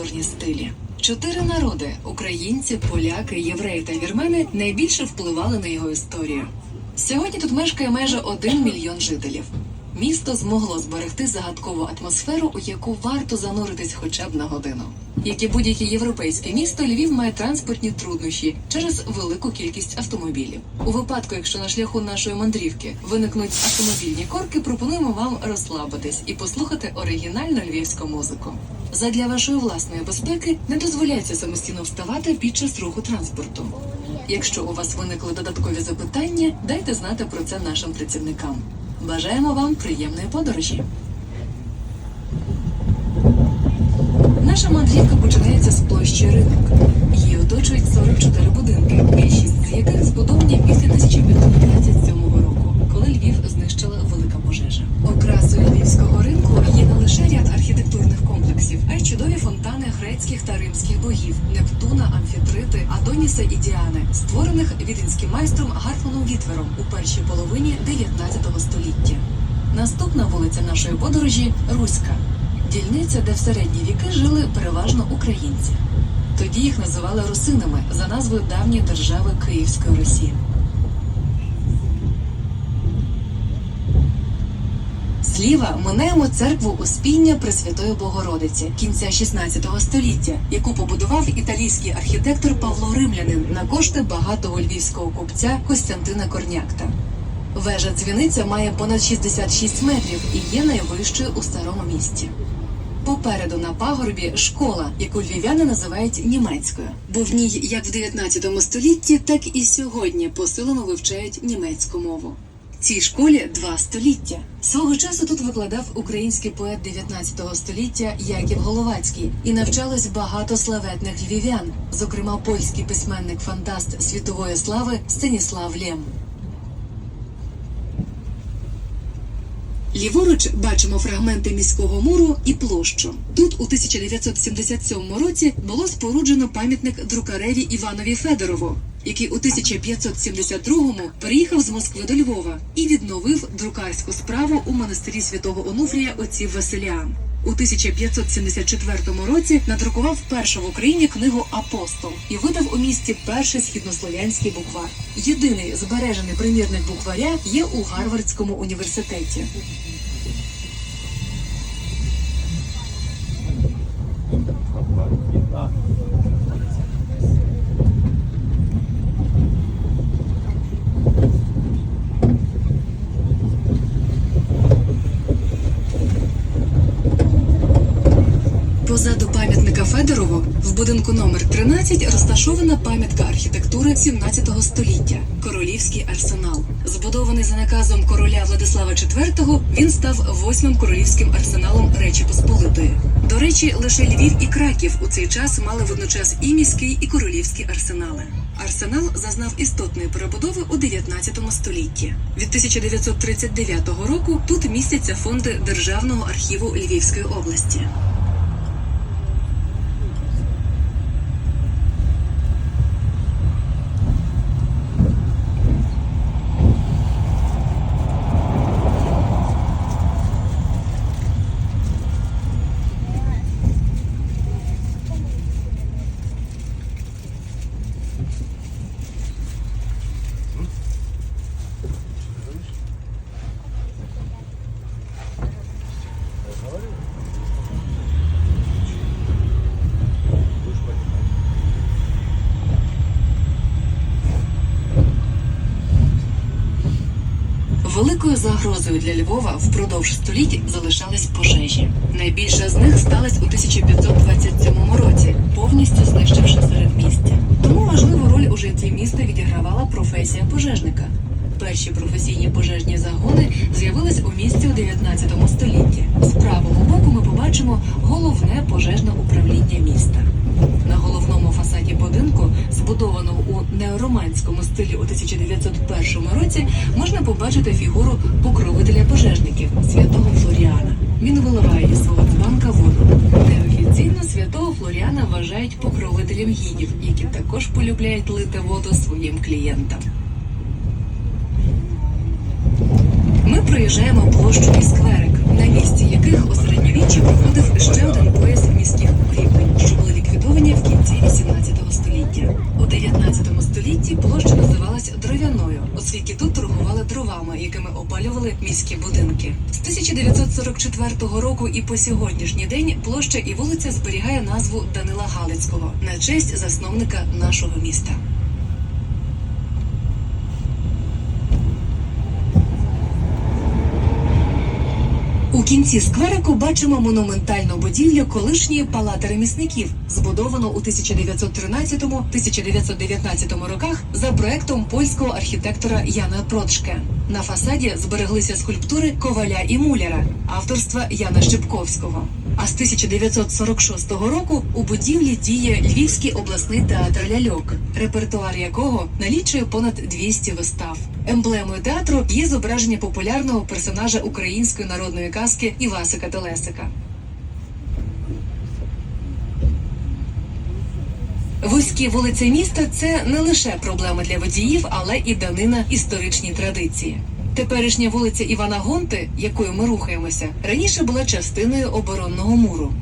архітектурні стилі. Чотири народи українці, поляки, євреї та вірмени найбільше впливали на його історію. Сьогодні тут мешкає майже один мільйон жителів. Місто змогло зберегти загадкову атмосферу, у яку варто зануритись хоча б на годину. Як і будь-яке європейське місто, Львів має транспортні труднощі через велику кількість автомобілів. У випадку, якщо на шляху нашої мандрівки виникнуть автомобільні корки, пропонуємо вам розслабитись і послухати оригінальну львівську музику. Задля вашої власної безпеки не дозволяється самостійно вставати під час руху транспорту. Якщо у вас виникли додаткові запитання, дайте знати про це нашим працівникам. Бажаємо вам приємної подорожі. Наша мандрівка починається з площі ринок. Її оточують 44 будинки, більшість з яких збудовані після 1527 року, коли Львів знищила велика пожежа. Окрасою львівського ринку є не лише ряд архітектурних комплексів, а й чудові фонтани грецьких та римських богів Нептуна, Амфітрити, Адоніса і Діани, створених віденським майстром Гарфоном Вітвером у першій половині 19 століття. Наступна вулиця нашої подорожі Руська, дільниця, де в середні віки жили переважно українці. Тоді їх називали русинами за назвою давньої держави Київської Русі. Зліва минаємо церкву Успіння Пресвятої Богородиці кінця 16 століття, яку побудував італійський архітектор Павло Римлянин на кошти багатого львівського купця Костянтина Корнякта. Вежа дзвіниця має понад 66 метрів і є найвищою у старому місті. Попереду на пагорбі школа, яку львів'яни називають німецькою, бо в ній як в 19 столітті, так і сьогодні посилено вивчають німецьку мову. Цій школі два століття. Свого часу тут викладав український поет 19 століття Яків Головацький і навчалось багато славетних львів'ян, зокрема польський письменник-фантаст світової слави Станіслав Лєм. Ліворуч бачимо фрагменти міського муру і площу. Тут у 1977 році було споруджено пам'ятник друкареві Іванові Федорову, який у 1572-му переїхав з Москви до Львова і відновив друкарську справу у монастирі святого Онуфрія отців Василіан. У 1574 році надрукував першу в Україні книгу Апостол і видав у місті перший східнослов'янський буквар. Єдиний збережений примірник букваря є у Гарвардському університеті. Позаду пам'ятника Федорову в будинку номер 13 розташована пам'ятка архітектури 17 століття Королівський арсенал. Збудований за наказом короля Владислава IV, він став восьмим королівським арсеналом Речі Посполитої. До речі, лише Львів і Краків у цей час мали водночас і міський, і королівські арсенали. Арсенал зазнав істотної перебудови у 19 столітті. Від 1939 року тут містяться фонди Державного архіву Львівської області. Великою загрозою для Львова впродовж століть залишались пожежі. Найбільша з них сталася у 1527 році, повністю знищивши середмістя. Тому важливу роль у житті міста відігравала професія пожежника. Перші професійні пожежні загони з'явились у місті у 19 столітті. З правого боку ми побачимо головне пожежне управління міста. У неороманському стилі у 1901 році, можна побачити фігуру покровителя пожежників святого Флоріана. Він виливає із свого дзбанка воду. Неофіційно святого Флоріана вважають покровителем гідів, які також полюбляють лити воду своїм клієнтам. Ми проїжджаємо площу і скверик, на місці яких 1944 року і по сьогоднішній день площа і вулиця зберігає назву Данила Галицького на честь засновника нашого міста. У кінці скверику бачимо монументальну будівлю колишньої палати ремісників, збудовану у 1913-1919 роках за проектом польського архітектора Яна Протшке. На фасаді збереглися скульптури коваля і муляра авторства Яна Щепковського. А з 1946 року у будівлі діє Львівський обласний театр ляльок, репертуар якого налічує понад 200 вистав. Емблемою театру є зображення популярного персонажа української народної казки Івасика Телесика. Вузькі вулиці міста це не лише проблема для водіїв, але і данина історичній традиції. Теперішня вулиця Івана Гонти, якою ми рухаємося, раніше була частиною оборонного муру.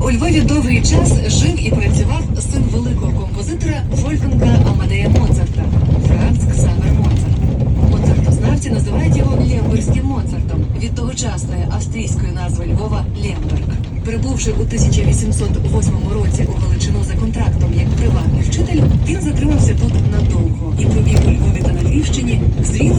У Львові довгий час жив і працював син великого композитора Вольфганга Амадея Моцарта Франц Ксавер Моцарт. Моцартознавці називають його Лемберським Моцартом від тогочасної австрійської назви Львова Лемберг. Прибувши у 1808 році у Галичину за контрактом як приватний вчитель, він затримався тут надовго і провів у Львові та на Львівщині зрілу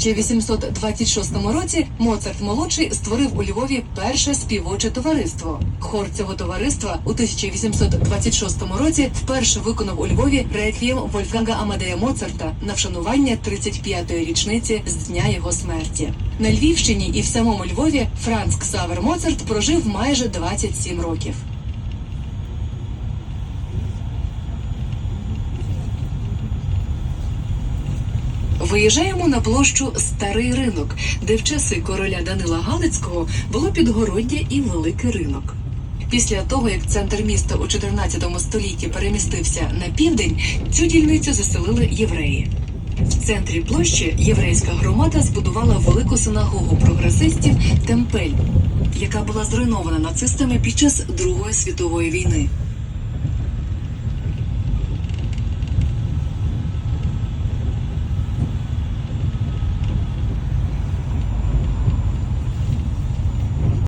1826 році Моцарт молодший створив у Львові перше співоче товариство. Хор цього товариства у 1826 році вперше виконав у Львові реквієм Вольфганга Амадея Моцарта на вшанування 35-ї річниці з дня його смерті. На Львівщині і в самому Львові Франц Ксавер Моцарт прожив майже 27 років. Виїжджаємо на площу Старий ринок, де в часи короля Данила Галицького було підгороддя і великий ринок. Після того, як центр міста у 14 столітті перемістився на південь, цю дільницю заселили євреї. В центрі площі єврейська громада збудувала велику синагогу прогресистів Темпель, яка була зруйнована нацистами під час Другої світової війни.